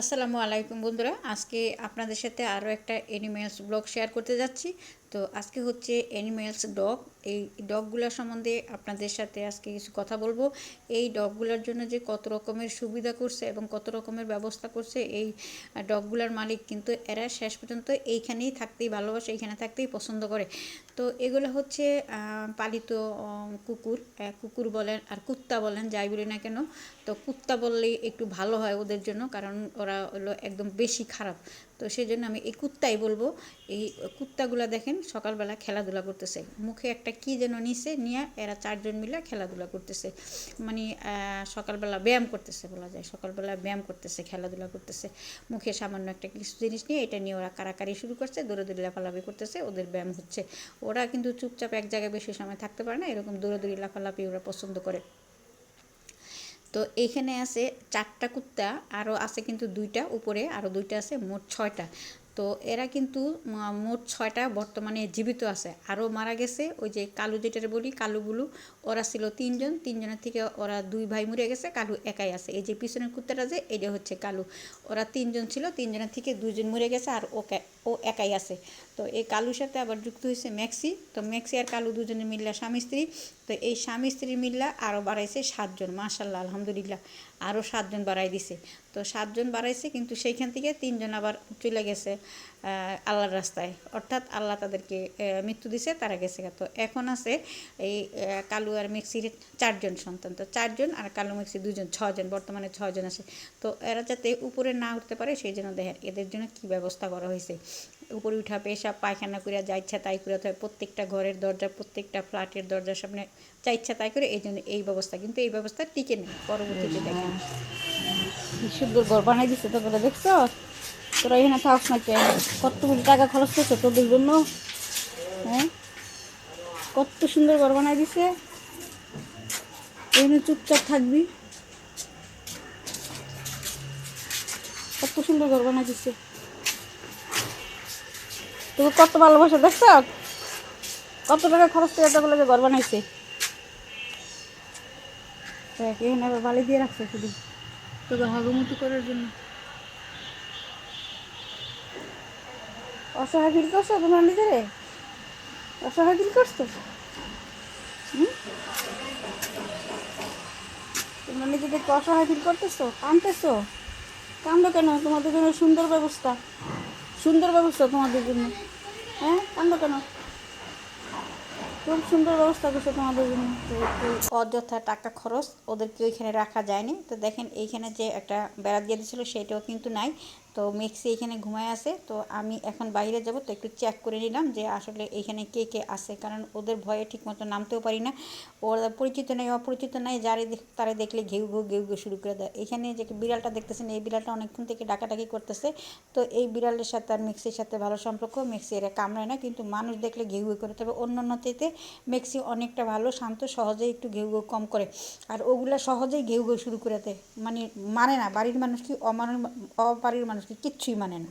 আসসালামু আলাইকুম বন্ধুরা। আজকে আপনাদের সাথে আরও একটা অ্যানিমেলস ব্লগ শেয়ার করতে যাচ্ছি। তো আজকে হচ্ছে অ্যানিমেলস ডগ এই ডগগুলোর সম্বন্ধে আপনাদের সাথে আজকে কিছু কথা বলব। এই ডগগুলোর জন্য যে কত রকমের সুবিধা করছে এবং কত রকমের ব্যবস্থা করছে, এই ডগগুলোর মালিক কিন্তু এরা শেষ পর্যন্ত এইখানেই থাকতেই ভালোবাসে, এইখানে থাকতেই পছন্দ করে। তো এগুলো হচ্ছে পালিত কুকুর কুকুর বলেন আর কুত্তা বলেন, যাই বলি না কেন। তো কুত্তা বললেই একটু ভালো হয় ওদের জন্য, কারণ ওরা হলো একদম বেশি খারাপ। তো সেই জন্য আমি এই কুত্তাই বলব, এই কুত্তাগুলা দেখেন সকালবেলা খেলাধুলা করতেছে। মুখে একটা কি যেন নিছে, নিয়ে এরা চারজন মিলে খেলাধুলা করতেছে। মানে সকালবেলা ব্যায়াম করতেছে বলা যায়। সকালবেলা ব্যায়াম করতেছে, খেলাধুলা করতেছে। মুখে সামান্য একটা কিছু জিনিস নিয়ে এটা নিয়ে ওরা কারাকারি শুরু করছে, দৌড়াদৌড়ি লাফালাফি করতেছে, ওদের ব্যায়াম হচ্ছে। ওরা কিন্তু চুপচাপ এক জায়গায় বেশি সময় থাকতে পারে না, এরকম দৌড়াদৌড়ি, লাফালাফি ওরা পছন্দ করে। তো এখানে আছে চারটা কুত্তা আরও আছে কিন্তু দুইটা, উপরে আরও দুইটা আছে, মোট ছয়টা। তো এরা কিন্তু মোট ছয়টা বর্তমানে জীবিত আছে। আরও মারা গেছে ওই যে কালু যেটা বলি কালুগুলো ওরা ছিল তিনজন। তিনজনের থেকে ওরা দুই ভাই মরে গেছে, কালু একাই আছে। এই যে পিছনের কুত্তাটা যে, এটা হচ্ছে কালু। ওরা তিনজন ছিল, তিনজনের থেকে দুজন মরে গেছে আর ওকে ও একাই আছে। তো এই কালুর সাথে আবার যুক্ত হয়েছে ম্যাক্সি। তো ম্যাক্সি আর কালু দুজনে মিল্লা স্বামী স্ত্রী। তো এই স্বামী স্ত্রী মিল্লা আরও বাড়াইছে সাতজন, মাশাল্লাহ, আলহামদুলিল্লাহ। আরও সাতজন বাড়াই দিছে। তো সাতজন বাড়াইছে, কিন্তু সেইখান থেকে তিনজন আবার চলে গেছে। আল্লাহর রাস্তায়। অর্থাৎ আল্লাহ তাদেরকে মৃত্যু দিছে, তারা গেছে তো এখন আছে এই কালু আর মিক্সির চারজন সন্তান। তো চারজন আর কালু মিক্সি দুজন, ছজন, বর্তমানে ছজন আছে। তো এরা যাতে উপরে না উঠতে পারে, সেই জন্য দেখেন এদের জন্য কি ব্যবস্থা করা হয়েছে। উপরে উঠা, পেশাব, পায়খানা করে যা ইচ্ছা তাই করে হয় প্রত্যেকটা ঘরের দরজা, প্রত্যেকটা ফ্ল্যাটের দরজার সামনে যা ইচ্ছা তাই করে, এই জন্য এই ব্যবস্থা। কিন্তু এই ব্যবস্থা টিকে নেই, পরবর্তীতে দেখেন। সুন্দর ঘর বানাই দিচ্ছে তো দেখছ? তোরা এখানে থাকস না কে কতগুলো টাকা খরচ করছ তোদের জন্য? হ্যাঁ? কত সুন্দর ঘর বানাই দিছে। এখানে চুপচাপ থাকবি। কত সুন্দর ঘর বানাই দিছে। তোকে কত ভালোবাসা, দেখছ? কত টাকা খরচ করে এটা বলে যে ঘর বানাইছে। এখানে আবার বালি দিয়ে রাখছে শুধু। তোকে হাগুমতি করার জন্য। অসহায় করছ তোমার নিজেরে? অসহায় করছ? তোমরা নিজেদেরকে অসহায় ফিল করতেছো? কানতেছো? কান্দো কেন? তোমাদের জন্য সুন্দর ব্যবস্থা। সুন্দর ব্যবস্থা তোমাদের জন্য। হ্যাঁ? কান্দো কেন? খুব সুন্দর ব্যবস্থা করছে তোমাদের জন্য। অযথা টাকা খরচ ওদেরকে ওইখানে রাখা যায়নি। তো দেখেন এইখানে যে একটা বেড়া দিয়ে দিয়েছিলো, সেটাও কিন্তু নাই। তো মিক্সি এখানে ঘুমায় আছে, তো আমি এখন বাইরে যাব, তো একটু চেক করে নিলাম যে আসলে এখানে কে কে আছে, কারণ ওদের ভয়ে ঠিক মতো নামতেও পারি না। ওরা পরিচিত নেই, অপরিচিত নাই, যারে তারা দেখলে ঘেউ ঘেউ ঘেউ ঘেউ শুরু করে দেয়। এখানে যে বিড়ালটা দেখতেছেন, এই বিড়ালটা অনেকক্ষণ থেকে ডাকাডাকি করতেছে। তো এই বিড়ালের সাথে আর মিক্সির সাথে ভালো সম্পর্ক মিক্সি এরা কামড়ায় না, কিন্তু মানুষ দেখলে ঘেউ ঘেউ করে। তবে অন্য অন্যতে মিক্সি অনেকটা ভালো, শান্ত, সহজেই একটু ঘেউ ঘেউ কম করে। আর ওগুলা সহজেই ঘেউ ঘেউ শুরু করে দেয়। মানে মানে না, বাড়ির মানুষ কি অমানুষ, অবাড়ির মানুষ কি কিচ্ছুই মানে না।